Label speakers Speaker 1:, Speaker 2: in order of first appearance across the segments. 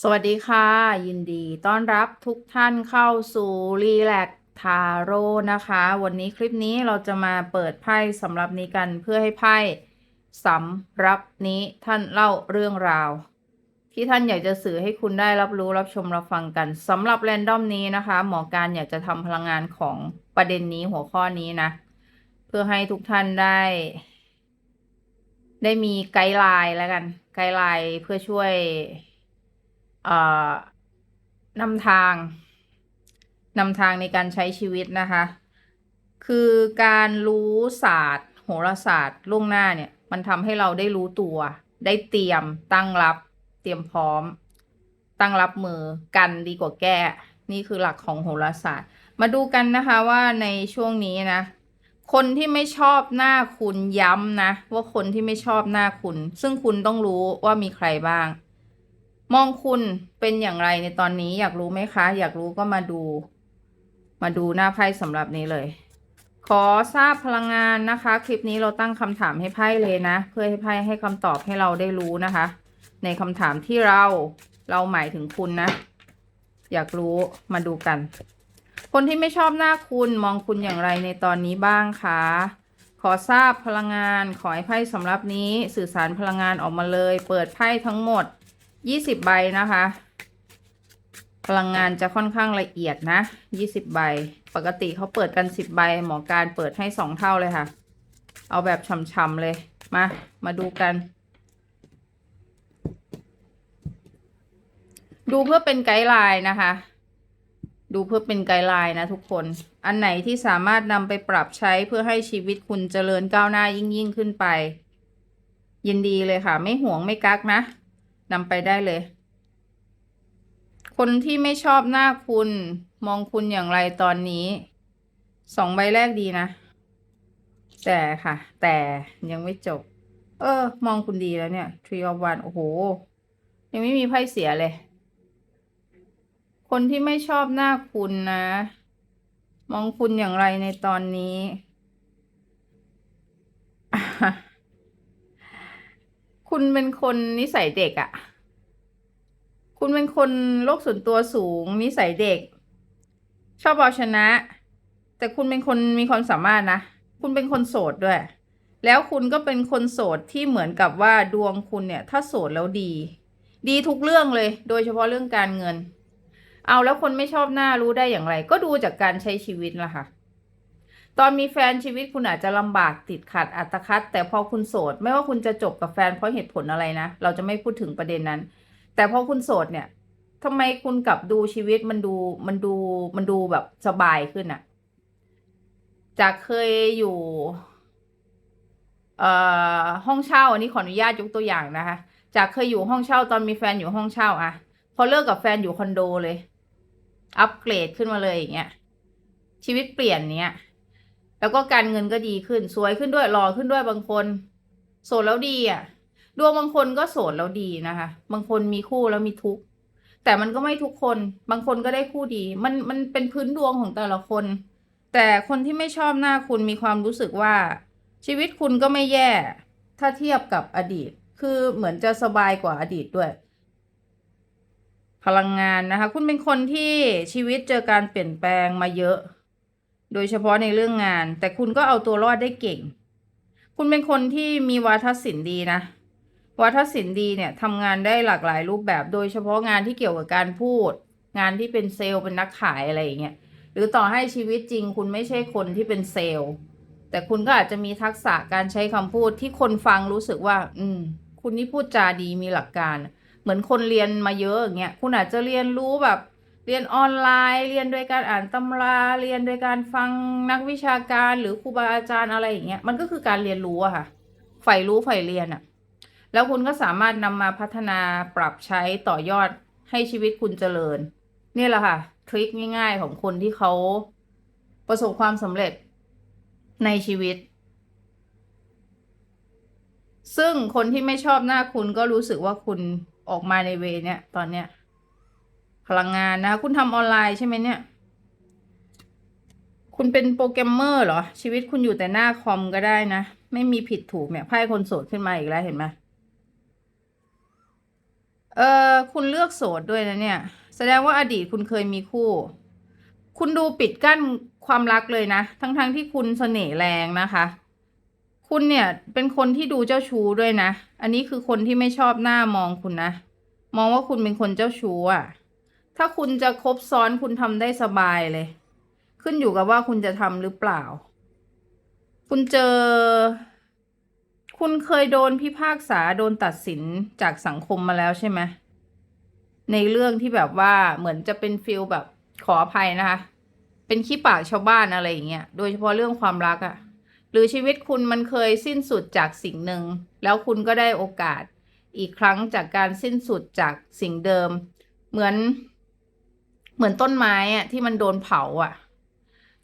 Speaker 1: สวัสดีค่ะ ยินดีต้อนรับทุกท่านเข้าสู่รีแลกทาโร่นะคะ วันนี้คลิปนี้เราจะมาเปิดไพ่สำหรับนี้กันเพื่อให้ไพ่สำหรับนี้ท่านเล่าเรื่องราว ที่ท่านอยากจะสื่อให้คุณได้รับรู้รับชมรับฟังกันสำหรับแรนดอมนี้นะคะ หมอการอยากจะทำพลังงานของประเด็นนี้หัวข้อนี้นะ เพื่อให้ทุกท่านได้ ได้มีไกด์ไลน์แล้วกัน ไกด์ไลน์เพื่อช่วย นำทางนำทางในการใช้ชีวิตนะคะ คือการรู้ศาสตร์ โหราศาสตร์ล่วงหน้าเนี่ย มันทำให้เราได้รู้ตัว ได้เตรียมตั้งรับ เตรียมพร้อม ตั้งรับมือกันดีกว่าแก้ นี่คือหลักของโหราศาสตร์ มาดูกันนะคะว่าในช่วงนี้นะ คนที่ไม่ชอบหน้าคุณย้ำนะ ว่าคนที่ไม่ชอบหน้าคุณ ซึ่งคุณต้องรู้ว่ามีใครบ้าง มองคุณเป็นอย่างไรในตอนนี้อยากรู้ไหมคะ อยากรู้ก็มาดู มาดูหน้าไพ่สำหรับนี้เลย ขอทราบพลังงานนะคะ คลิปนี้เราตั้งคำถามให้ไพ่เลยนะ เพื่อให้ไพ่ให้คำตอบให้เราได้รู้นะคะ ในคำถามที่เราเราหมายถึงคุณนะ อยากรู้มาดูกัน คนที่ไม่ชอบหน้าคุณมองคุณอย่างไรในตอนนี้บ้างคะขอทราบพลังงานขอให้ไพ่สำหรับนี้สื่อสารพลังงานออกมาเลย เปิดไพ่ทั้งหมด 20ใบนะคะ พลังงานจะค่อนข้างละเอียดนะ20ใบ ปกติเขาเปิดกัน10ใบ หมอการเปิดให้2เท่าเลยค่ะ เอาแบบช่ำๆเลย มา มาดูกัน ดูเพื่อเป็นไกด์ไลน์นะคะ ดูเพื่อเป็นไกด์ไลน์นะทุกคน อันไหนที่สามารถนำไปปรับใช้เพื่อให้ชีวิตคุณเจริญก้าวหน้ายิ่งยิ่งขึ้นไป ยินดีเลยค่ะ ไม่ห่วงไม่กักนะ นำไปได้เลย คนที่ไม่ชอบหน้าคุณ มองคุณอย่างไรตอนนี้ สองใบแรกดีนะ แต่ค่ะ แต่ยังไม่จบ เออ มองคุณดีแล้วเนี่ย Tree of One โอ้โห ยังไม่มีไพ่เสียเลย คนที่ไม่ชอบหน้าคุณนะ มองคุณอย่างไรในตอนนี้ คุณเป็นคนนิสัยเด็กอะคุณเป็นคนโลกส่วนตัวสูง นิสัยเด็ก ชอบเอาชนะ แต่คุณเป็นคนมีความสามารถนะ คุณเป็นคนโสดด้วย แล้วคุณก็เป็นคนโสดที่เหมือนกับว่าดวงคุณเนี่ย ถ้าโสดแล้วดี ดีทุกเรื่องเลย โดยเฉพาะเรื่องการเงิน เอาแล้วคนไม่ชอบหน้ารู้ได้อย่างไร ก็ดูจากการใช้ชีวิตล่ะค่ะ ตอนมีแฟนชีวิตคุณอาจจะลำบากติดขัดอัตคัด แต่พอคุณโสด ไม่ว่าคุณจะจบกับแฟนเพราะเหตุผลอะไรนะ เราจะไม่พูดถึงประเด็นนั้น แต่พอคุณโสดเนี่ยทำไมคุณกลับดูชีวิตมันดูมันดูมันดูแบบสบายขึ้นอะจากเคยอยู่เอ่อห้องเช่าอันนี้ขออนุญาตยกตัวอย่างนะคะ จากเคยอยู่ห้องเช่าตอนมีแฟนอยู่ห้องเช่าอะพอเลิกกับแฟนอยู่คอนโดเลย อัปเกรดขึ้นมาเลยอย่างเงี้ยชีวิตเปลี่ยนเนี้ย แล้วก็การเงินก็ดีขึ้น สวยขึ้นด้วยหล่อขึ้นด้วยบางคน โสดแล้วดีอะ ดวงบางคนก็โสดแล้วดีนะคะ บางคนมีคู่แล้วมีทุกข์แต่มันก็ไม่ทุกคน บางคนก็ได้คู่ดี มันมันเป็นพื้นดวงของแต่ละคน แต่คนที่ไม่ชอบหน้าคุณมีความรู้สึกว่า ชีวิตคุณก็ไม่แย่ ถ้าเทียบกับอดีต คือเหมือนจะสบายกว่าอดีตด้วย พลังงานนะคะ คุณเป็นคนที่ชีวิตเจอการเปลี่ยนแปลงมาเยอะ โดยเฉพาะในเรื่องงาน แต่คุณก็เอาตัวรอดได้เก่ง คุณเป็นคนที่มีวาทศิลป์ดีนะ วาทศิลป์ดีเนี่ยทำงานได้หลากหลายรูปแบบ โดยเฉพาะงานที่เกี่ยวกับการพูด งานที่เป็นเซลล์เป็นนักขายอะไรอย่างเงี้ย หรือต่อให้ชีวิตจริง คุณไม่ใช่คนที่เป็นเซลล์ แต่คุณก็อาจจะมีทักษะการใช้คำพูดที่คนฟังรู้สึกว่า อืม คุณนี่พูดจาดีมีหลักการ เหมือนคนเรียนมาเยอะอย่างเงี้ย คุณอาจจะเรียนรู้แบบ เรียนออนไลน์ เรียนโดยการอ่านตำรา เรียนโดยการฟังนักวิชาการหรือครูบาอาจารย์อะไรอย่างเงี้ย มันก็คือการเรียนรู้อะค่ะ ใฝ่รู้ใฝ่เรียนอะแล้วคุณก็สามารถนำมาพัฒนาปรับใช้ต่อยอดให้ชีวิตคุณเจริญ นี่แหละค่ะ ทริคง่ายๆของคนที่เขาประสบความสำเร็จในชีวิต ซึ่งคนที่ไม่ชอบหน้าคุณก็รู้สึกว่าคุณออกมาในเวเนี้ยตอนเนี้ย พลังงานนะคะ คุณทำออนไลน์ใช่ไหมเนี่ย คุณเป็นโปรแกรมเมอร์เหรอ ชีวิตคุณอยู่แต่หน้าคอมก็ได้นะ ไม่มีผิดถูกเนี่ยไพ่คนโสดขึ้นมาอีกแล้วเห็นไหมเออคุณเลือกโสดด้วยนะเนี่ย แสดงว่าอดีตคุณเคยมีคู่ คุณดูปิดกั้นความรักเลยนะ ทั้งๆที่คุณเสน่ห์แรงนะคะ คุณเนี่ยเป็นคนที่ดูเจ้าชู้ด้วยนะ อันนี้คือคนที่ไม่ชอบหน้ามองคุณนะ มองว่าคุณเป็นคนเจ้าชู้อะ ถ้าคุณจะคบซ้อนคุณทำได้สบายเลย ขึ้นอยู่กับว่าคุณจะทำหรือเปล่า คุณเจอ คุณเคยโดนพิพากษาโดนตัดสินจากสังคมมาแล้วใช่ไหมในเรื่องที่แบบว่าเหมือนจะเป็นฟิลแบบขออภัยนะคะ เป็นขี้ปากชาวบ้านอะไรอย่างเงี้ย โดยเฉพาะเรื่องความรักอะหรือชีวิตคุณมันเคยสิ้นสุดจากสิ่งหนึ่ง แล้วคุณก็ได้โอกาสอีกครั้งจากการสิ้นสุดจากสิ่งเดิม เหมือน เหมือนต้นไม้อะที่มันโดนเผาอะ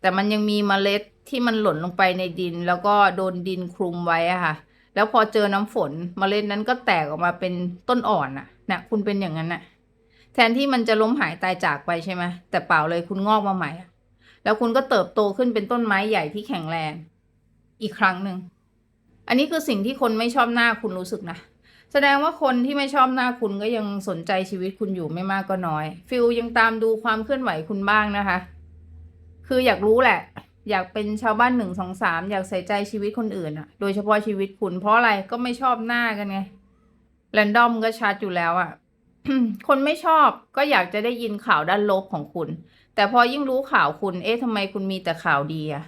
Speaker 1: แต่มันยังมีเมล็ดที่มันหล่นลงไปในดิน แล้วก็โดนดินคลุมไว้อะค่ะ แล้วพอเจอน้ำฝนเมล็ดนั้นก็แตกออกมาเป็นต้นอ่อนอะนะคุณเป็นอย่างนั้นอะแทนที่มันจะล้มหายตายจากไปใช่ไหมแต่เปล่าเลยคุณงอกมาใหม่อะแล้วคุณก็เติบโตขึ้นเป็นต้นไม้ใหญ่ที่แข็งแรง อีกครั้งหนึ่ง อันนี้คือสิ่งที่คนไม่ชอบหน้าคุณรู้สึกนะ แสดงว่าคนที่ไม่ชอบหน้าคุณก็ยังสนใจชีวิตคุณอยู่ไม่มากก็น้อย ฟิลยังตามดูความเคลื่อนไหวคุณบ้างนะคะ คืออยากรู้แหละ อยากเป็นชาวบ้านหนึ่งสองสามอยากใส่ใจชีวิตคนอื่นอะโดยเฉพาะชีวิตคุณ เพราะอะไรก็ไม่ชอบหน้ากันไงแรนดอมก็ชัดอยู่แล้วอะคนไม่ชอบก็อยากจะได้ยินข่าวด้านลบของคุณ แต่พอยิ่งรู้ข่าวคุณ เอ๊ะทำไมคุณมีแต่ข่าวดีอะ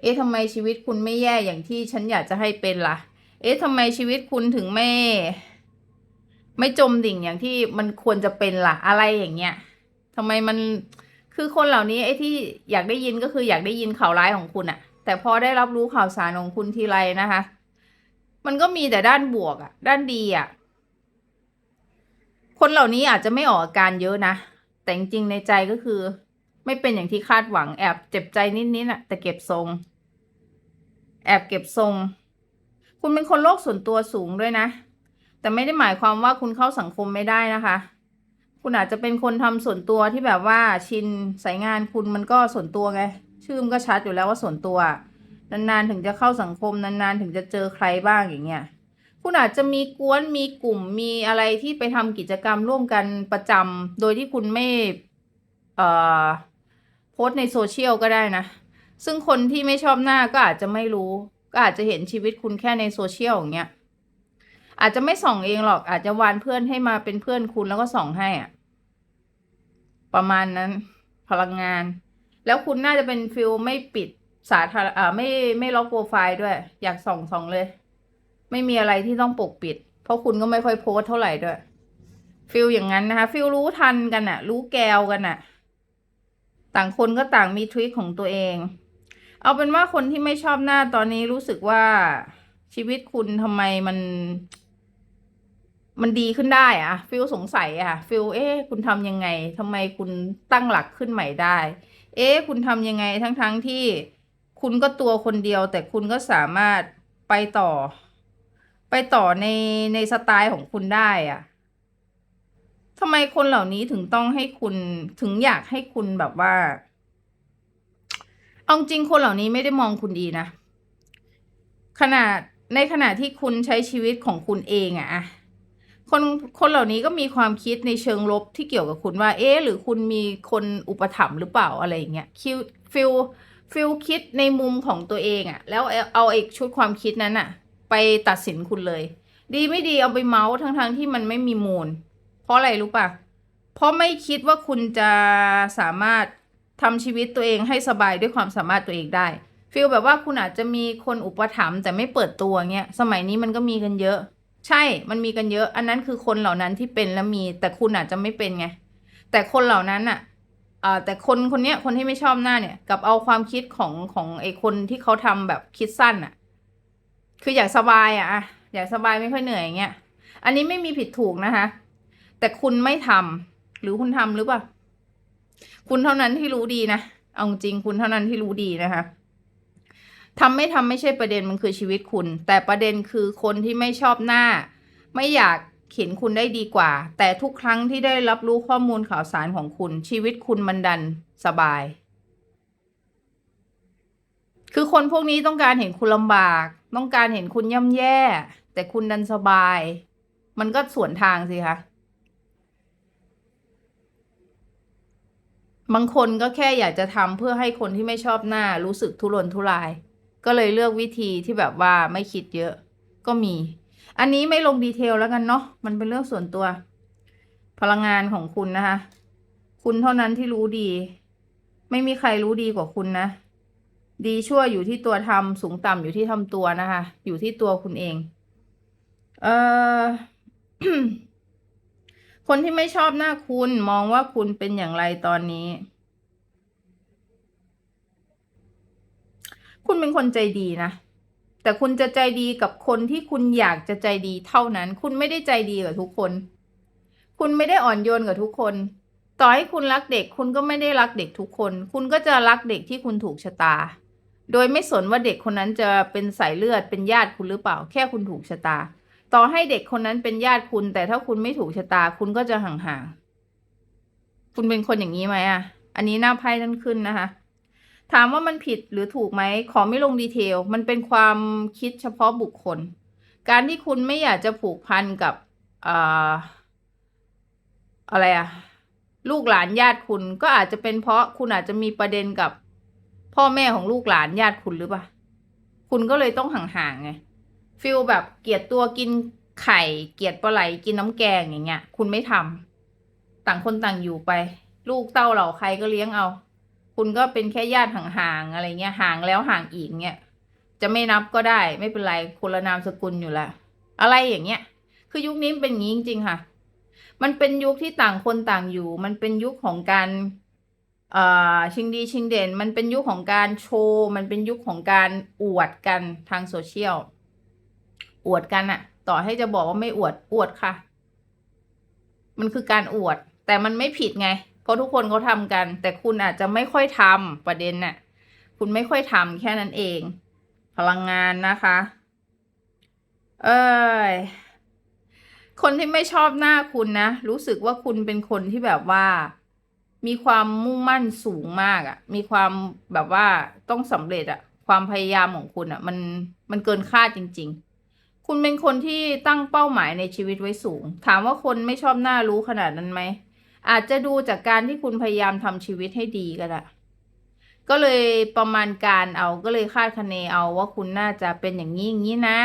Speaker 1: เอ๊ะทำไมชีวิตคุณไม่แย่อย่างที่ฉันอยากจะให้เป็นล่ะ เอ๊ะทำไมชีวิตคุณถึงไม่ ไม่จมดิ่งอย่างที่มันควรจะเป็นล่ะ อะไรอย่างเงี้ยทำไมมันคือคนเหล่านี้ไอ้ที่อยากได้ยินก็คืออยากได้ยินข่าวร้ายของคุณอะแต่พอได้รับรู้ข่าวสารของคุณทีไรนะคะ มันก็มีแต่ด้านบวกอะด้านดีอะคนเหล่านี้อาจจะไม่ออกอาการเยอะนะ แต่จริงในใจก็คือ ไม่เป็นอย่างที่คาดหวังแอบเจ็บใจนิดๆน่ะแต่เก็บทรง แอบเก็บทรง คุณเป็นคนโลกส่วนตัวสูงด้วยนะ แต่ไม่ได้หมายความว่าคุณเข้าสังคมไม่ได้นะคะ คุณอาจจะเป็นคนทำส่วนตัวที่แบบว่าชินสายงานคุณมันก็ส่วนตัวไง ชื่อมันก็ชัดอยู่แล้วว่าส่วนตัว นานๆถึงจะเข้าสังคมนานๆถึงจะเจอใครบ้างอย่างเงี้ย คุณอาจจะมีกวนมีกลุ่มมีอะไรที่ไปทำกิจกรรมร่วมกันประจำโดยที่คุณไม่เอ่อโพสในโซเชียลก็ได้นะ ซึ่งคนที่ไม่ชอบหน้าก็อาจจะไม่รู้ ก็อาจจะเห็นชีวิตคุณแค่ในโซเชียลอย่างเงี้ย อาจจะไม่ส่องเองหรอก อาจจะวานเพื่อนให้มาเป็นเพื่อนคุณแล้วก็ส่องให้อะประมาณนั้น พลังงาน แล้วคุณน่าจะเป็นฟิลไม่ปิดสาธารณอ่าไม่ไม่ล็อกโปรไฟล์ด้วย อยากส่องส่องเลย ไม่มีอะไรที่ต้องปกปิด เพราะคุณก็ไม่ค่อยโพสเท่าไหร่ด้วยฟิลอย่างนั้นนะคะฟิลรู้ทันกันอะรู้แกวกันอะต่างคนก็ต่างมีทริคของตัวเอง เอาเป็นว่าคนที่ไม่ชอบหน้าตอนนี้รู้สึกว่าชีวิตคุณทำไมมัน มันดีขึ้นได้อะฟิลสงสัยอะฟิลเอ๊ะคุณทำยังไงทำไมคุณตั้งหลักขึ้นใหม่ได้ เอ๊ะคุณทำยังไงทั้งๆทที่คุณก็ตัวคนเดียว แต่คุณก็สามารถไปต่อ ไปต่อในในสไตล์ของคุณได้อะทำไมคนเหล่านี้ถึงต้องให้คุณถึงอยากให้คุณแบบว่า เอาจริงคนเหล่านี้ไม่ได้มองคุณดีนะ ขนาดในขณะที่คุณใช้ชีวิตของคุณเองอะคนคนเหล่านี้ก็มีความคิดในเชิงลบที่เกี่ยวกับคุณว่า เอ๊ะหรือคุณมีคนอุปถัมภ์หรือเปล่าอะไรอย่างเงี้ยคิวฟิลฟิลคิดในมุมของตัวเองอะแล้วเอาเอกชุดความคิดนั้นอะไปตัดสินคุณเลย ดีไม่ดีเอาไปเมาส์ทั้งๆทที่มันไม่มีมูล เพราะอะไรรู้ปะเพราะไม่คิดว่าคุณจะสามารถ ทำชีวิตตัวเองให้สบายด้วยความสามารถตัวเองได้ฟีลแบบว่าคุณอาจจะมีคนอุปถัมภ์แต่ไม่เปิดตัวเงี้ยสมัยนี้มันก็มีกันเยอะ ใช่มันมีกันเยอะ อันนั้นคือคนเหล่านั้นที่เป็นแล้วมี แต่คุณอาจจะไม่เป็นไงแต่คนเหล่านั้นอะอ่าแต่คนคนเนี้ยคนที่ไม่ชอบหน้าเนี่ยกับเอาความคิดของของไอ้คนที่เขาทำแบบคิดสั้นอะ คืออยากสบายอะอะอยากสบายไม่ค่อยเหนื่อยอย่างเงี้ยอันนี้ไม่มีผิดถูกนะคะ แต่คุณไม่ทำหรือคุณทำหรือเปล่า คุณเท่านั้นที่รู้ดีนะ เอาจริงคุณเท่านั้นที่รู้ดีนะคะทำไม่ทำไม่ใช่ประเด็นมันคือชีวิตคุณ แต่ประเด็นคือคนที่ไม่ชอบหน้า ไม่อยากเห็นคุณได้ดีกว่า แต่ทุกครั้งที่ได้รับรู้ข้อมูลข่าวสารของคุณ ชีวิตคุณมันดันสบาย คือคนพวกนี้ต้องการเห็นคุณลำบาก ต้องการเห็นคุณย่ำแย่ แต่คุณดันสบาย มันก็สวนทางสิคะ บางคนก็แค่อยากจะทำเพื่อให้คนที่ไม่ชอบหน้ารู้สึกทุรนทุราย ก็เลยเลือกวิธีที่แบบว่าไม่คิดเยอะ ก็มี อันนี้ไม่ลงดีเทลแล้วกันเนาะมันเป็นเรื่องส่วนตัว พลังงานของคุณนะคะ คุณเท่านั้นที่รู้ดี ไม่มีใครรู้ดีกว่าคุณนะ ดีชั่วอยู่ที่ตัวทำสูงต่ำอยู่ที่ทำตัวนะคะ อยู่ที่ตัวคุณเอง เอ่อ คนที่ไม่ชอบหน้าคุณมองว่าคุณเป็นอย่างไรตอนนี้ คุณเป็นคนใจดีนะ แต่คุณจะใจดีกับคนที่คุณอยากจะใจดีเท่านั้น คุณไม่ได้ใจดีกับทุกคน คุณไม่ได้อ่อนโยนกับทุกคน ต่อให้คุณรักเด็ก คุณก็ไม่ได้รักเด็กทุกคน คุณก็จะรักเด็กที่คุณถูกชะตา โดยไม่สนว่าเด็กคนนั้นจะเป็นสายเลือดเป็นญาติคุณหรือเปล่า แค่คุณถูกชะตา ต่อให้เด็กคนนั้นเป็นญาติคุณ แต่ถ้าคุณไม่ถูกชะตาคุณก็จะห่างๆ คุณเป็นคนอย่างนี้ไหมอะ อันนี้หน้าไพ่นั่นขึ้นนะคะ ถามว่ามันผิดหรือถูกไหม ขอไม่ลงดีเทล มันเป็นความคิดเฉพาะบุคคล การที่คุณไม่อยากจะผูกพันกับอ่าอะไรอะลูกหลานญาติคุณก็อาจจะเป็นเพราะคุณอาจจะมีประเด็นกับ พ่อแม่ของลูกหลานญาติคุณหรือเปล่า คุณก็เลยต้องห่างๆไง ฟิลแบบเกลียดตัวกินไข่ เกลียดปลาไหลกินน้ำแกงอย่างเงี้ย คุณไม่ทำต่างคนต่างอยู่ไป ลูกเต้าเหล่าใครก็เลี้ยงเอา คุณก็เป็นแค่ญาติห่างๆอะไรเงี้ยห่างแล้วห่างอีกเงี้ยจะไม่นับก็ได้ไม่เป็นไรคนละนามสกุลอยู่ล้วอะไรอย่างเงี้ย คือยุคนี้เป็นงี้จริงๆค่ะ มันเป็นยุคที่ต่างคนต่างอยู่ มันเป็นยุคของการเอ่อชิงดีชิงเด่น มันเป็นยุคของการโชว์ มันเป็นยุคของการอวดกันทางโซเชียล อวดกันอะต่อให้จะบอกว่าไม่อวดอวดค่ะ มันคือการอวด แต่มันไม่ผิดไง เพราะทุกคนเขาทำกัน แต่คุณอาจจะไม่ค่อยทำประเด็นน่ะ คุณไม่ค่อยทำแค่นั้นเอง พลังงานนะคะ เอ้ยคนที่ไม่ชอบหน้าคุณนะ รู้สึกว่าคุณเป็นคนที่แบบว่า มีความมุ่งมั่นสูงมากอะ่ะ มีความแบบว่าต้องสำเร็จอะ่ะ ความพยายามของคุณอะ่ะ มันมันเกินคาดจริง ๆ คุณเป็นคนที่ตั้งเป้าหมายในชีวิตไว้สูง ถามว่าคนไม่ชอบหน้ารู้ขนาดนั้นไหม อาจจะดูจากการที่คุณพยายามทำชีวิตให้ดีก็ได้ก็เลยประมาณการเอาก็เลยคาดคะเนเอาว่าคุณน่าจะเป็นอย่างนี้อย่างนี้นะ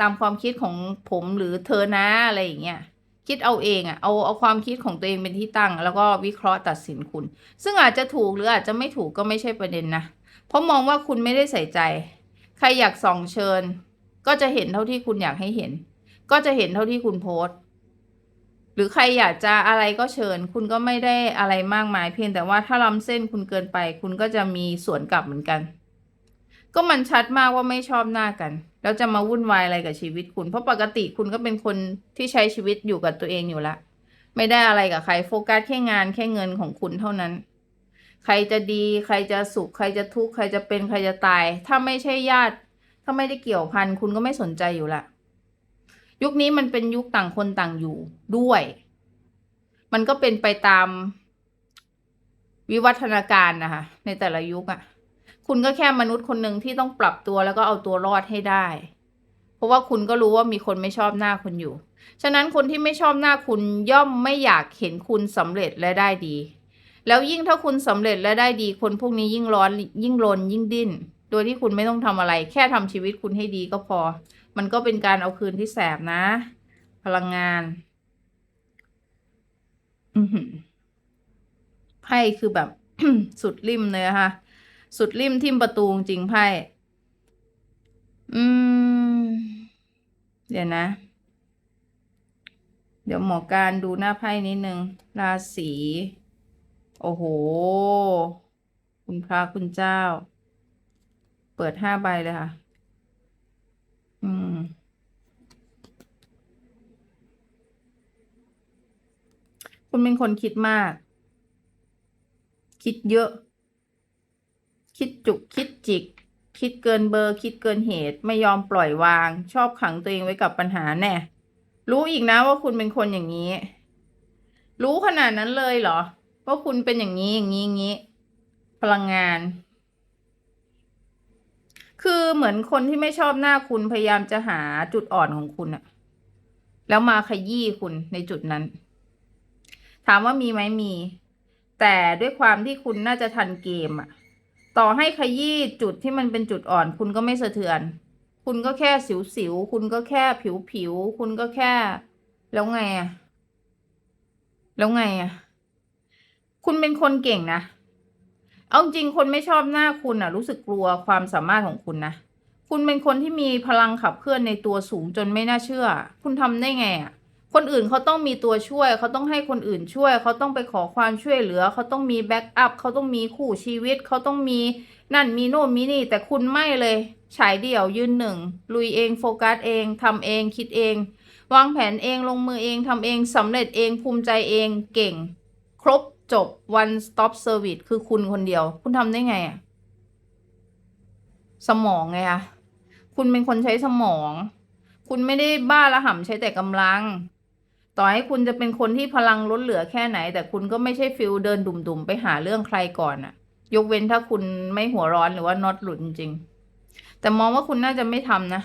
Speaker 1: ตามความคิดของผมหรือเธอนะอะไรอย่างเงี้ยคิดเอาเองอะ่ะเอาเอาความคิดของตัวเองเป็นที่ตั้ง แล้วก็วิเคราะห์ตัดสินคุณ ซึ่งอาจจะถูกหรืออาจจะไม่ถูกก็ไม่ใช่ประเด็นนะ เพราะมองว่าคุณไม่ได้ใส่ใจ ใครอยากส่องเชิญ ก็จะเห็นเท่าที่คุณอยากให้เห็น ก็จะเห็นเท่าที่คุณโพสต์ หรือใครอยากจะอะไรก็เชิญ คุณก็ไม่ได้อะไรมากมายเพียงแต่ว่าถ้าล้ำเส้นคุณเกินไป คุณก็จะมีสวนกลับเหมือนกัน ก็มันชัดมากว่าไม่ชอบหน้ากันแล้วจะมาวุ่นวายอะไรกับชีวิตคุณ เพราะปกติคุณก็เป็นคนที่ใช้ชีวิตอยู่กับตัวเองอยู่ละ ไม่ได้อะไรกับใครโฟกัสแค่งานแค่เงินของคุณเท่านั้น ใครจะดี ใครจะสุข ใครจะทุกข์ ใครจะเป็น ใครจะตาย ถ้าไม่ใช่ญาติ ถ้าไม่ได้เกี่ยวพันคุณก็ไม่สนใจอยู่ละยุคนี้มันเป็นยุคต่างคนต่างอยู่ด้วย มันก็เป็นไปตามวิวัฒนาการนะคะในแต่ละยุคอะ่ะ คุณก็แค่มนุษย์คนหนึ่งที่ต้องปรับตัวแล้วก็เอาตัวรอดให้ได้ เพราะว่าคุณก็รู้ว่ามีคนไม่ชอบหน้าคุณอยู่ ฉะนั้นคนที่ไม่ชอบหน้าคุณย่อมไม่อยากเห็นคุณสำเร็จและได้ดี แล้วยิ่งถ้าคุณสำเร็จและได้ดี คนพวกนี้ยิ่งร้อนยิ่งรนยิ่งดิ้น โดยที่คุณไม่ต้องทำอะไร แค่ทำชีวิตคุณให้ดีก็พอ มันก็เป็นการเอาคืนที่แสบนะ พลังงานไพ่คือแบบ สุดริมเลยนะคะสุดริมทิมประตูจริงไพ่อืม เดี๋ยวนะ เดี๋ยวหมอการดูหน้าไพ่นิดนึง ราศี โอ้โห คุณพระคุณเจ้า เปิดห้าใบเลยค่ะ อืม คุณเป็นคนคิดมาก คิดเยอะ คิดจุก คิดจิก คิดเกินเบอร์ คิดเกินเหตุ ไม่ยอมปล่อยวาง ชอบขังตัวเองไว้กับปัญหาแน่ รู้อีกนะว่าคุณเป็นคนอย่างนี้ รู้ขนาดนั้นเลยเหรอ ว่าคุณเป็นอย่างนี้อย่างนี้อย่างนี้ พลังงาน คือเหมือนคนที่ไม่ชอบหน้าคุณพยายามจะหาจุดอ่อนของคุณอะแล้วมาขยี้คุณในจุดนั้น ถามว่ามีไหมมี แต่ด้วยความที่คุณน่าจะทันเกมอะต่อให้ขยี้จุดที่มันเป็นจุดอ่อน คุณก็ไม่สะเทือน คุณก็แค่สิวๆคุณก็แค่ผิวๆคุณก็แค่ แล้วไงอะแล้วไงอะคุณเป็นคนเก่งนะ เอาจริงคนไม่ชอบหน้าคุณอะรู้สึกกลัวความสามารถของคุณนะ คุณเป็นคนที่มีพลังขับเคลื่อนในตัวสูงจนไม่น่าเชื่อ คุณทำได้ไงอะคนอื่นเขาต้องมีตัวช่วย เขาต้องให้คนอื่นช่วย เขาต้องไปขอความช่วยเหลือ เขาต้องมีแบ็กอัพเขาต้องมีคู่ชีวิต เขาต้องมีนั่นมีโน่นมีนี่ แต่คุณไม่เลยฉายเดี่ยวยืนหนึ่ง ลุยเองโฟกัสเองทำเองคิดเอง วางแผนเองลงมือเองทำเองสำเร็จเองภูมิใจเองเก่ง ครบ จบ one stop service คือคุณคนเดียว คุณทำได้ไงอะสมองไงอะคุณเป็นคนใช้สมอง คุณไม่ได้บ้าระห่ำใช้แต่กำลัง ต่อให้คุณจะเป็นคนที่พลังล้นเหลือแค่ไหน แต่คุณก็ไม่ใช่ฟิลเดินดุ่มๆ ไปหาเรื่องใครก่อนอะยกเว้นถ้าคุณไม่หัวร้อนหรือว่าน็อตหลุดจริง แต่มองว่าคุณน่าจะไม่ทำนะ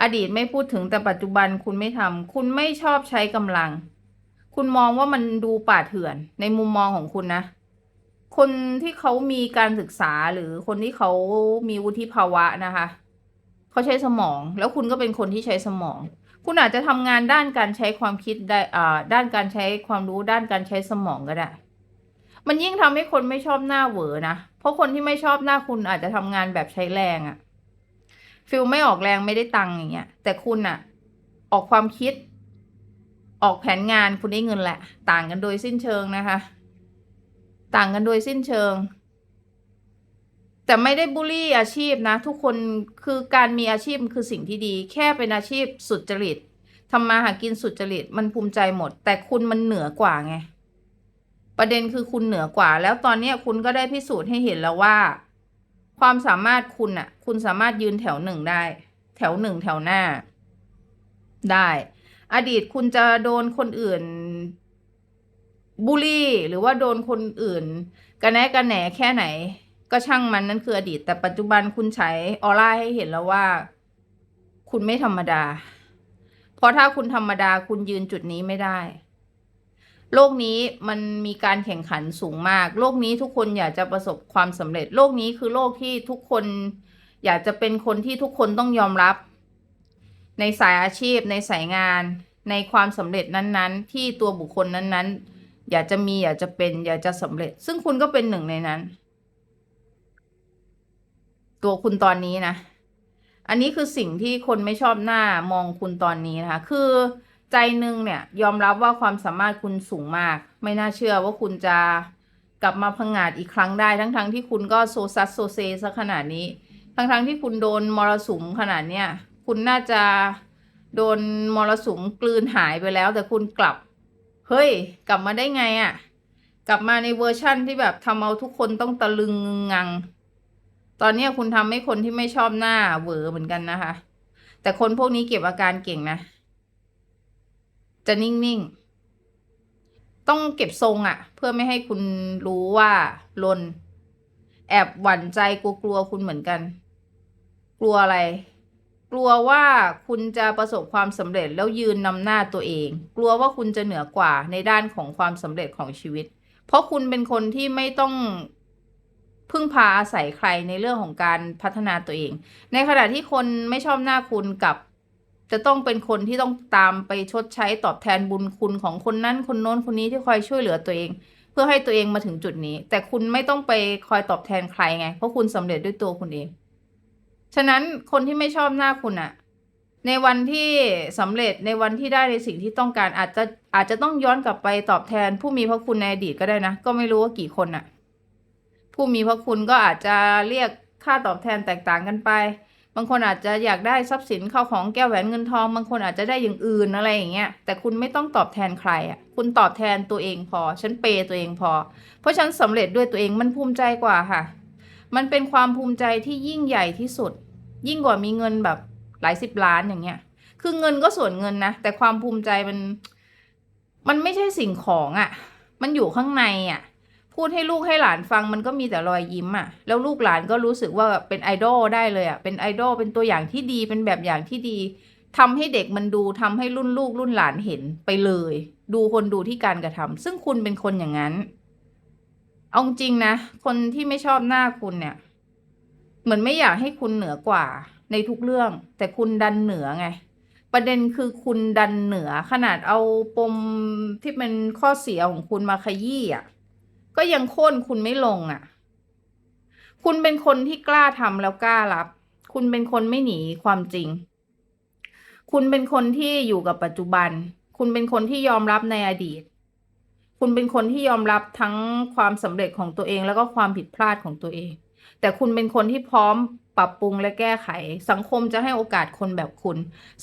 Speaker 1: อดีตไม่พูดถึงแต่ปัจจุบันคุณไม่ทำคุณไม่ชอบใช้กำลัง คุณมองว่ามันดูป่าเถื่อนในมุมมองของคุณนะ คนที่เขามีการศึกษาหรือคนที่เขามีวุฒิภาวะนะคะ เขาใช้สมอง แล้วคุณก็เป็นคนที่ใช้สมอง คุณอาจจะทำงานด้านการใช้ความคิดได้อ่าด้านการใช้ความรู้ด้านการใช้สมองก็ได้มันยิ่งทำให้คนไม่ชอบหน้าเหวอนะ เพราะคนที่ไม่ชอบหน้าคุณอาจจะทำงานแบบใช้แรงอะฟิลไม่ออกแรงไม่ได้ตังค์อย่างเงี้ย แต่คุณอะออกความคิด ออกแผนงานคุณได้เงินแหละ ต่างกันโดยสิ้นเชิงนะคะ ต่างกันโดยสิ้นเชิง แต่ไม่ได้บูลลี่อาชีพนะ ทุกคนคือการมีอาชีพคือสิ่งที่ดี แค่เป็นอาชีพสุจริตทำมาหากินสุจริตมันภูมิใจหมด แต่คุณมันเหนือกว่าไง ประเด็นคือคุณเหนือกว่า แล้วตอนเนี้คุณก็ได้พิสูจน์ให้เห็นแล้วว่า ความสามารถคุณอะคุณสามารถยืนแถวหนึ่งได้ แถวหนึ่งแถวหน้า ได้ อดีตคุณจะโดนคนอื่นบูลลี่ หรือว่าโดนคนอื่นกระแนกระแหนแค่ไหน ก็ช่างมันนั่นคืออดีต แต่ปัจจุบันคุณใช้ออร่าให้เห็นแล้วว่า คุณไม่ธรรมดา เพราะถ้าคุณธรรมดาคุณยืนจุดนี้ไม่ได้ โลกนี้มันมีการแข่งขันสูงมาก โลกนี้ทุกคนอยากจะประสบความสำเร็จ โลกนี้คือโลกที่ทุกคน อยากจะเป็นคนที่ทุกคนต้องยอมรับ ในสายอาชีพ ในสายงาน ในความสำเร็จนั้นๆ ที่ตัวบุคคลนั้นๆ อยากจะมีอยากจะเป็น อยากจะสำเร็จ ซึ่งคุณก็เป็นหนึ่งในนั้น ตัวคุณตอนนี้นะ อันนี้คือสิ่งที่คนไม่ชอบหน้ามองคุณตอนนี้นะคะ คือใจหนึ่งเนี่ยยอมรับว่าความสามารถคุณสูงมาก ไม่น่าเชื่อว่าคุณจะกลับมาพังงาดอีกครั้งได้ทั้งๆทที่คุณก็โซซัสโซเซซะขนาดนี้ ทั้งๆที่คุณโดนมรสุมขนาดเนี้ย คุณน่าจะโดนมรสุมกลืนหายไปแล้ว แต่คุณกลับ เฮ้ย กลับมาได้ไงอะ่ะ กลับมาในเวอร์ชั่นที่แบบทำเอาทุกคนต้องตะลึงงัง ตอนนี้คุณทำให้คนที่ไม่ชอบหน้าเหวอเหมือนกันนะคะ แต่คนพวกนี้เก็บอาการเก่งนะ จะนิ่งๆ ต้องเก็บทรงอะ่ะ เพื่อไม่ให้คุณรู้ว่าลน แอบหวั่นใจกลัวๆคุณเหมือนกัน กลัวอะไร กลัวว่าคุณจะประสบความสำเร็จแล้วยืนนำหน้าตัวเอง กลัวว่าคุณจะเหนือกว่าในด้านของความสำเร็จของชีวิต เพราะคุณเป็นคนที่ไม่ต้องพึ่งพาอาศัยใครในเรื่องของการพัฒนาตัวเอง ในขณะที่คนไม่ชอบหน้าคุณกับ จะต้องเป็นคนที่ต้องตามไปชดใช้ตอบแทนบุญคุณของคนนั้นคนโน้นคนนี้ที่คอยช่วยเหลือตัวเอง เพื่อให้ตัวเองมาถึงจุดนี้ แต่คุณไม่ต้องไปคอยตอบแทนใครไง เพราะคุณสำเร็จด้วยตัวคุณเอง ฉะนั้นคนที่ไม่ชอบหน้าคุณอะในวันที่สำเร็จในวันที่ได้ในสิ่งที่ต้องการอาจจะอาจจะต้องย้อนกลับไปตอบแทน ผู้มีพระคุณในอดีตก็ได้นะ ก็ไม่รู้ว่ากี่คนอะผู้มีพระคุณก็อาจจะเรียกค่าตอบแทนแตกต่างกันไป บางคนอาจจะอยากได้ทรัพย์สินเข้าของแก้วแหวนเงินทอง บางคนอาจจะได้อย่างอื่นอะไรอย่างเงี้ย แต่คุณไม่ต้องตอบแทนใครอะ คุณตอบแทนตัวเองพอ ฉันเปย์ตัวเองพอ เพราะฉันสำเร็จด้วยตัวเองมันภูมิใจกว่าค่ะ มันเป็นความภูมิใจที่ยิ่งใหญ่ที่สุด ยิ่งกว่ามีเงินแบบหลายสิบล้านอย่างเงี้ย คือเงินก็ส่วนเงินนะ แต่ความภูมิใจมัน มันไม่ใช่สิ่งของอะ่ะ มันอยู่ข้างในอะ่ะ พูดให้ลูกให้หลานฟังมันก็มีแต่รอยยิ้มอะ่ะ แล้วลูกหลานก็รู้สึกว่าเป็นไอดอลได้เลยอะ่ะ เป็นไอดอล เป็นตัวอย่างที่ดี เป็นแบบอย่างที่ดีทำให้เด็กมันดูทำให้รุ่นลูกรุ่นหลานเห็นไปเลย ดูคนดูที่การกระทำซึ่งคุณเป็นคนอย่างนั้น เอาจริงนะ คนที่ไม่ชอบหน้าคุณเนี่ย เหมือนไม่อยากให้คุณเหนือกว่าในทุกเรื่อง แต่คุณดันเหนือไง ประเด็นคือคุณดันเหนือขนาดเอาปมที่เป็นข้อเสียของคุณมาขยี้อะ ก็ยังโค่นคุณไม่ลงอะ คุณเป็นคนที่กล้าทำแล้วกล้ารับ คุณเป็นคนไม่หนีความจริง คุณเป็นคนที่อยู่กับปัจจุบัน คุณเป็นคนที่ยอมรับในอดีต คุณเป็นคนที่ยอมรับทั้งความสำเร็จของตัวเอง แล้วก็ความผิดพลาดของตัวเอง แต่คุณเป็นคนที่พร้อมปรับปรุงและแก้ไข สังคมจะให้โอกาสคนแบบคุณ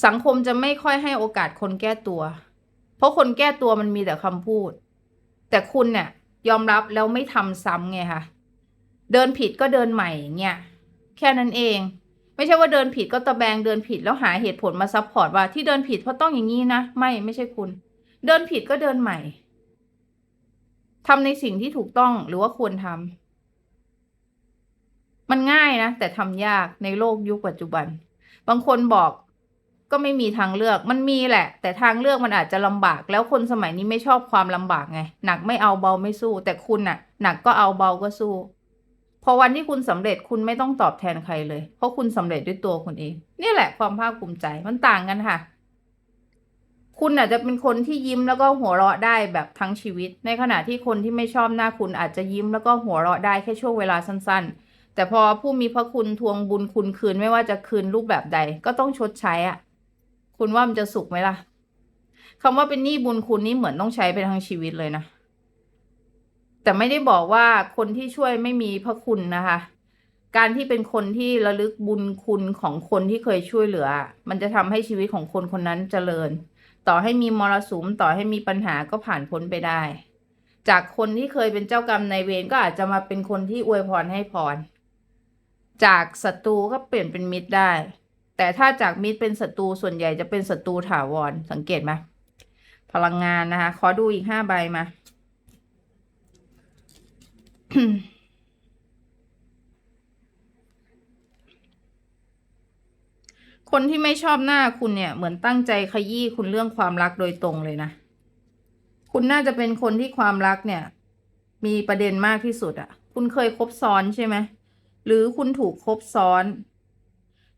Speaker 1: สังคมจะไม่ค่อยให้โอกาสคนแก้ตัว เพราะคนแก้ตัวมันมีแต่คำพูด แต่คุณเนี่ยยอมรับแล้วไม่ทำซ้ำไงคะเดินผิดก็เดินใหม่เนี่ยแค่นั้นเอง ไม่ใช่ว่าเดินผิดก็ตะแบงเดินผิดแล้วหาเหตุผลมาซัพพอร์ตว่าที่เดินผิดเพราะต้องอย่างนี้นะ ไม่ไม่ใช่คุณ เดินผิดก็เดินใหม่ ทำในสิ่งที่ถูกต้องหรือว่าควรทำมันง่ายนะ แต่ทำยากในโลกยุคปัจจุบัน บางคนบอกก็ไม่มีทางเลือกมันมีแหละ แต่ทางเลือกมันอาจจะลำบาก แล้วคนสมัยนี้ไม่ชอบความลำบากไง หนักไม่เอาเบาไม่สู้ แต่คุณน่ะ หนักก็เอาเบาก็สู้ พอวันที่คุณสำเร็จคุณไม่ต้องตอบแทนใครเลย เพราะคุณสำเร็จด้วยตัวคุณเอง นี่แหละความภาคภูมิใจมันต่างกันค่ะ คุณอาจจะเป็นคนที่ยิ้มแล้วก็หัวเราะได้แบบทั้งชีวิต ในขณะที่คนที่ไม่ชอบหน้าคุณอาจจะยิ้มแล้วก็หัวเราะได้แค่ช่วงเวลาสั้นๆ แต่พอผู้มีพระคุณทวงบุญคุณคืนไม่ว่าจะคืนรูปแบบใดก็ต้องชดใช้อะ คุณว่ามันจะสุขไหมล่ะคำว่าเป็นหนี้บุญคุณนี่เหมือนต้องใช้ไปทั้งชีวิตเลยนะ แต่ไม่ได้บอกว่าคนที่ช่วยไม่มีพระคุณนะคะ การที่เป็นคนที่ระลึกบุญคุณของคนที่เคยช่วยเหลือ มันจะทำให้ชีวิตของคนคนนั้นเจริญ ต่อให้มีมรสุมต่อให้มีปัญหาก็ผ่านพ้นไปได้ จากคนที่เคยเป็นเจ้ากรรมนายเวรก็อาจจะมาเป็นคนที่อวยพรให้พร จากศัตรูก็เปลี่ยนเป็นมิตรได้ แต่ถ้าจากมิตรเป็นศัตรูส่วนใหญ่จะเป็นศัตรูถาวรสังเกตไหมพลังงานนะคะ ขอดูอีกห้าใบมา คนที่ไม่ชอบหน้าคุณเนี่ย เหมือนตั้งใจขยี้คุณเรื่องความรักโดยตรงเลยนะ คุณน่าจะเป็นคนที่ความรักเนี่ย มีประเด็นมากที่สุดอะคุณเคยคบซ้อนใช่ไหมหรือคุณถูกคบซ้อน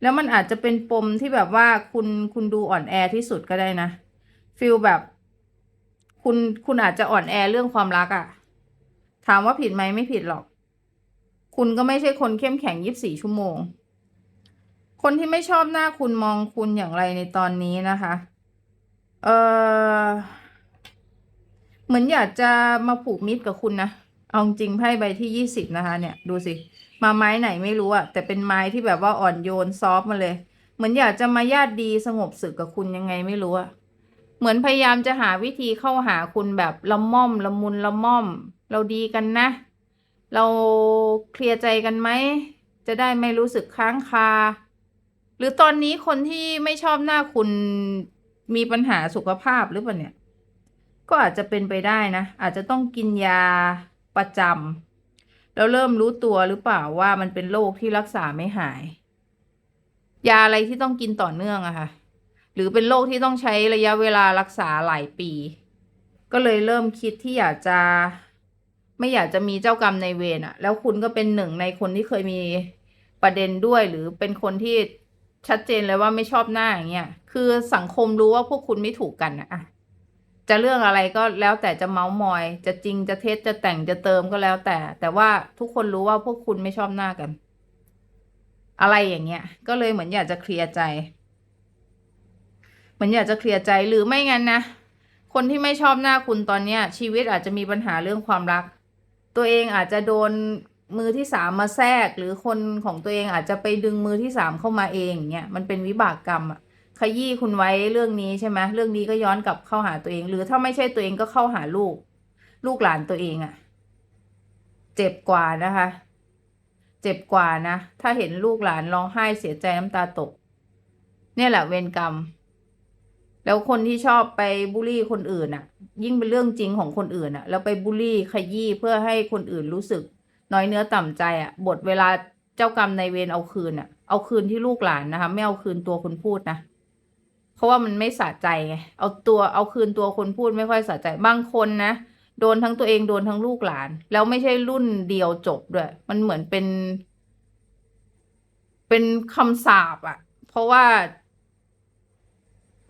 Speaker 1: แล้วมันอาจจะเป็นปมที่แบบว่าคุณคุณดูอ่อนแอที่สุดก็ได้นะฟีลแบบ คุณคุณอาจจะอ่อนแอเรื่องความรักอะถามว่าผิดไหมไม่ผิดหรอก คุณก็ไม่ใช่คนเข้มแข็งยีิบสี่ชั่วโมง คนที่ไม่ชอบหน้าคุณมองคุณอย่างไรในตอนนี้นะคะ เออเหมือนอยากจะมาผูกมิตรกับคุณนะ เอาจริงไพ่ใบที่ยี่สิบนะคะ เนี่ยดูสิ มาไม้ไหนไม่รู้อะแต่เป็นไม้ที่แบบว่าอ่อนโยนซอฟมาเลย เหมือนอยากจะมาญาติดีสงบศึกกับคุณยังไงไม่รู้อะเหมือนพยายามจะหาวิธีเข้าหาคุณแบบละม่อมละมุนละม่อม เราดีกันนะ เราเคลียร์ใจกันไหม จะได้ไม่รู้สึกค้างคา หรือตอนนี้คนที่ไม่ชอบหน้าคุณมีปัญหาสุขภาพหรือเปล่าเนี่ย ก็อาจจะเป็นไปได้นะ อาจจะต้องกินยาประจำแล้วเริ่มรู้ตัวหรือเปล่าว่ามันเป็นโรคที่รักษาไม่หาย ยาอะไรที่ต้องกินต่อเนื่องอะค่ะ หรือเป็นโรคที่ต้องใช้ระยะเวลารักษาหลายปี ก็เลยเริ่มคิดที่อยากจะไม่อยากจะมีเจ้ากรรมในเวรอะแล้วคุณก็เป็นหนึ่งในคนที่เคยมีประเด็นด้วยหรือเป็นคนที่ ชัดเจนเลยว่าไม่ชอบหน้าอย่างเงี้ยคือสังคมรู้ว่าพวกคุณไม่ถูกกันนะอะจะเรื่องอะไรก็แล้วแต่จะเมาส์มอย จะจริงจะเท็จจะแต่งจะเติมก็แล้วแต่ แต่ว่าทุกคนรู้ว่าพวกคุณไม่ชอบหน้ากัน อะไรอย่างเงี้ย ก็เลยเหมือนอยากจะเคลียร์ใจ เหมือนอยากจะเคลียร์ใจหรือไม่งั้นนะคนที่ไม่ชอบหน้าคุณตอนเนี้ย ชีวิตอาจจะมีปัญหาเรื่องความรัก ตัวเองอาจจะโดน มือที่สามมาแทรกหรือคนของตัวเองอาจจะไปดึงมือที่สามเข้ามาเองเงี้ยมันเป็นวิบากกรรมอะขยี้คุณไว้เรื่องนี้ใช่ไหมเรื่องนี้ก็ย้อนกลับเข้าหาตัวเอง หรือถ้าไม่ใช่ตัวเองก็เข้าหาลูก ลูกหลานตัวเองอะเจ็บกว่านะคะ เจ็บกว่านะ ถ้าเห็นลูกหลานร้องไห้เสียใจน้ำตาตก เนี่ยแหละเวรกรรม แล้วคนที่ชอบไปบูลลี่คนอื่นอะยิ่งเป็นเรื่องจริงของคนอื่นอะแล้วไปบูลลี่ขยี้เพื่อให้คนอื่นรู้สึก น้อยเนื้อต่ำใจอะบทเวลาเจ้ากรรมในเวรเอาคืนอะ เอาคืนที่ลูกหลานนะคะไม่เอาคืนตัวคนพูดนะเพราะว่ามันไม่สะใจไงเอาตัวเอาคืนตัวคนพูดไม่ค่อยสะใจบางคนนะโดนทั้งตัวเองโดนทั้งลูกหลาน แล้วไม่ใช่รุ่นเดียวจบด้วย มันเหมือนเป็น เป็นคำสาปอะเพราะว่า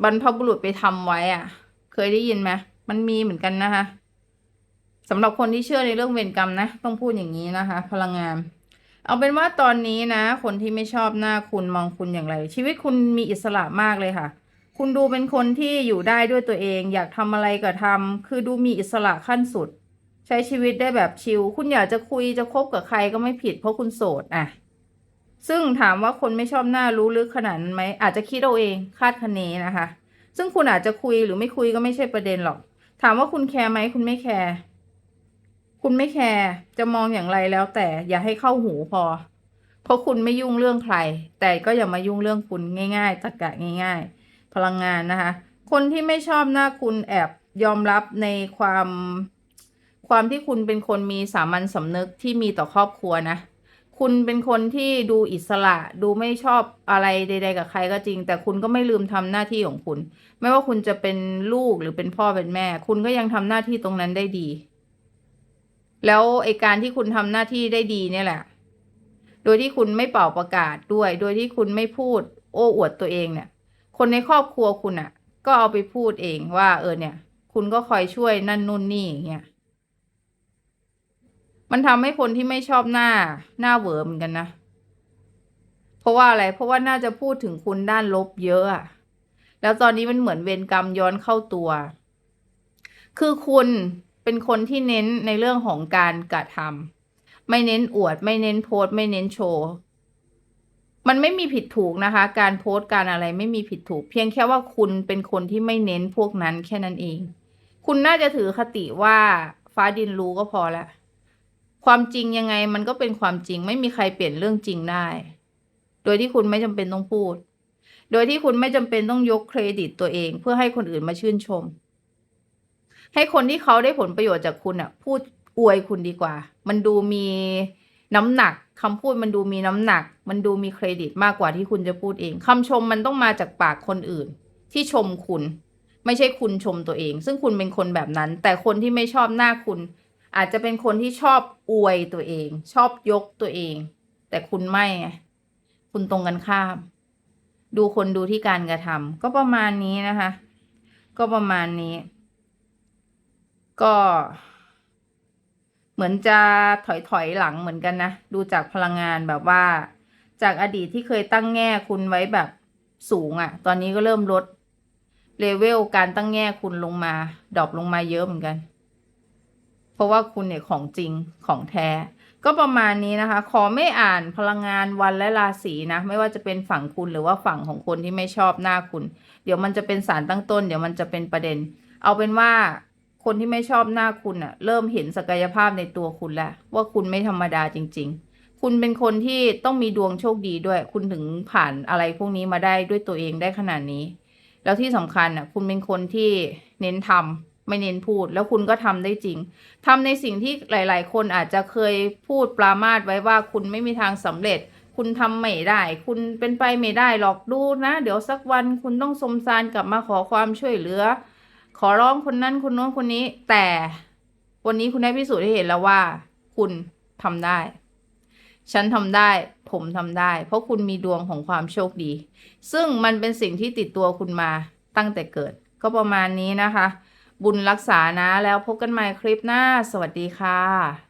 Speaker 1: บรรพบุรุษไปทำไว้อะ เคยได้ยินไหมมันมีเหมือนกันนะคะ สำหรับคนที่เชื่อในเรื่องเวรกรรมนะ ต้องพูดอย่างนี้นะคะ พลังงาน เอาเป็นว่าตอนนี้นะ คนที่ไม่ชอบหน้าคุณมองคุณอย่างไร ชีวิตคุณมีอิสระมากเลยค่ะ คุณดูเป็นคนที่อยู่ได้ด้วยตัวเอง อยากทำอะไรก็ทำคือดูมีอิสระขั้นสุด ใช้ชีวิตได้แบบชิลคุณอยากจะคุยจะคบกับใครก็ไม่ผิดเพราะคุณโสดอะซึ่งถามว่าคนไม่ชอบหน้ารู้ลึกขนาดไหมอาจจะคิดเอาเองคาดคะเนนะคะ ซึ่งคุณอาจจะคุยหรือไม่คุยก็ไม่ใช่ประเด็นหรอก ถามว่าคุณแคร์ไหมคุณไม่แคร์ คุณไม่แคร์จะมองอย่างไรแล้วแต่อย่าให้เข้าหูพอ เพราะคุณไม่ยุ่งเรื่องใคร แต่ก็อย่ามายุ่งเรื่องคุณง่าย ๆตรรกะง่าย ๆ พลังงานนะคะ คนที่ไม่ชอบหน้าคุณแอบยอมรับในความ ความที่คุณเป็นคนมีสามัญสำนึกที่มีต่อครอบครัวนะ คุณเป็นคนที่ดูอิสระดูไม่ชอบอะไรใด ๆ กับใครก็จริง แต่คุณก็ไม่ลืมทำหน้าที่ของคุณ ไม่ว่าคุณจะเป็นลูกหรือเป็นพ่อเป็นแม่ คุณก็ยังทำหน้าที่ตรงนั้นได้ดี แล้วไอการที่คุณทำหน้าที่ได้ดีเนี่ยแหละ โดยที่คุณไม่เป่าประกาศด้วย โดยที่คุณไม่พูด โอ้อวดตัวเองเนี่ย คนในครอบครัวคุณอะ ก็เอาไปพูดเองว่า เออเนี่ย คุณก็คอยช่วยนั่นนู่นนี่อย่างเงี้ย มันทำให้คนที่ไม่ชอบหน้าหน้าเหวอเหมือนกันนะ เพราะว่าอะไร เพราะว่าน่าจะพูดถึงคุณด้านลบเยอะอะแล้วตอนนี้มันเหมือนเวรกรรมย้อนเข้าตัว คือคุณ เป็นคนที่เน้นในเรื่องของการกระทำไม่เน้นอวด ไม่เน้นโพสไม่เน้นโชว์มันไม่มีผิดถูกนะคะ การโพสต์การอะไรไม่มีผิดถูก เพียงแค่ว่าคุณเป็นคนที่ไม่เน้นพวกนั้นแค่นั้นเอง คุณน่าจะถือคติว่าฟ้าดินรู้ก็พอละ ความจริงยังไงมันก็เป็นความจริง ไม่มีใครเปลี่ยนเรื่องจริงได้ โดยที่คุณไม่จำเป็นต้องพูด โดยที่คุณไม่จำเป็นต้องยกเครดิตตัวเอง เพื่อให้คนอื่นมาชื่นชม ให้คนที่เขาได้ผลประโยชน์จากคุณอะ พูดอวยคุณดีกว่า มันดูมีน้ำหนักคำพูดมันดูมีน้ำหนัก มันดูมีเครดิตมากกว่าที่คุณจะพูดเองคำชมมันต้องมาจากปากคนอื่น ที่ชมคุณ ไม่ใช่คุณชมตัวเอง ซึ่งคุณเป็นคนแบบนั้น แต่คนที่ไม่ชอบหน้าคุณ อาจจะเป็นคนที่ชอบอวยตัวเอง ชอบยกตัวเอง แต่คุณไม่ คุณตรงกันข้าม ดูคนดูที่การกระทำก็ประมาณนี้นะคะ ก็ประมาณนี้ ก็ เหมือนจะถอยถอยหลังเหมือนกันนะ ดูจากพลังงานแบบว่า จากอดีตที่เคยตั้งแง่คุณไว้แบบสูงอะ่ะ ตอนนี้ก็เริ่มลดเลเวลการตั้งแง่คุณลงมาดรอปลงมาเยอะเหมือนกัน เพราะว่าคุณเนี่ยของจริงของแท้ ก็ประมาณนี้นะคะ ขอไม่อ่านพลังงานวันและราศีนะ ไม่ว่าจะเป็นฝั่งคุณหรือว่าฝั่งของคนที่ไม่ชอบหน้าคุณ เดี๋ยวมันจะเป็นสารตั้งต้น เดี๋ยวมันจะเป็นประเด็น เอาเป็นว่า คนที่ไม่ชอบหน้าคุณอะเริ่มเห็นศักยภาพในตัวคุณแล้ว ว่าคุณไม่ธรรมดาจริง ๆ คุณเป็นคนที่ต้องมีดวงโชคดีด้วย คุณถึงผ่านอะไรพวกนี้มาได้ด้วยตัวเองได้ขนาดนี้ แล้วที่สำคัญอะคุณเป็นคนที่เน้นทำไม่เน้นพูดแล้วคุณก็ทำได้จริงทำในสิ่งที่หลาย ๆ คนอาจจะเคยพูดปรามาสไว้ว่าคุณไม่มีทางสำเร็จ คุณทำไม่ได้ คุณเป็นไปไม่ได้หรอกดูนะ เดี๋ยวสักวันคุณต้องสมสารกลับมาขอความช่วยเหลือ ขอร้องคนนั้นคนโน้นคนนี้ แต่วันนี้คุณได้พิสูจน์ให้เห็นแล้วว่า คุณทำได้ ฉันทำได้ ผมทำได้ เพราะคุณมีดวงของความโชคดี ซึ่งมันเป็นสิ่งที่ติดตัวคุณมาตั้งแต่เกิด ก็ประมาณนี้นะคะ บุญรักษานะแล้วพบกันใหม่คลิปหน้า สวัสดีค่ะ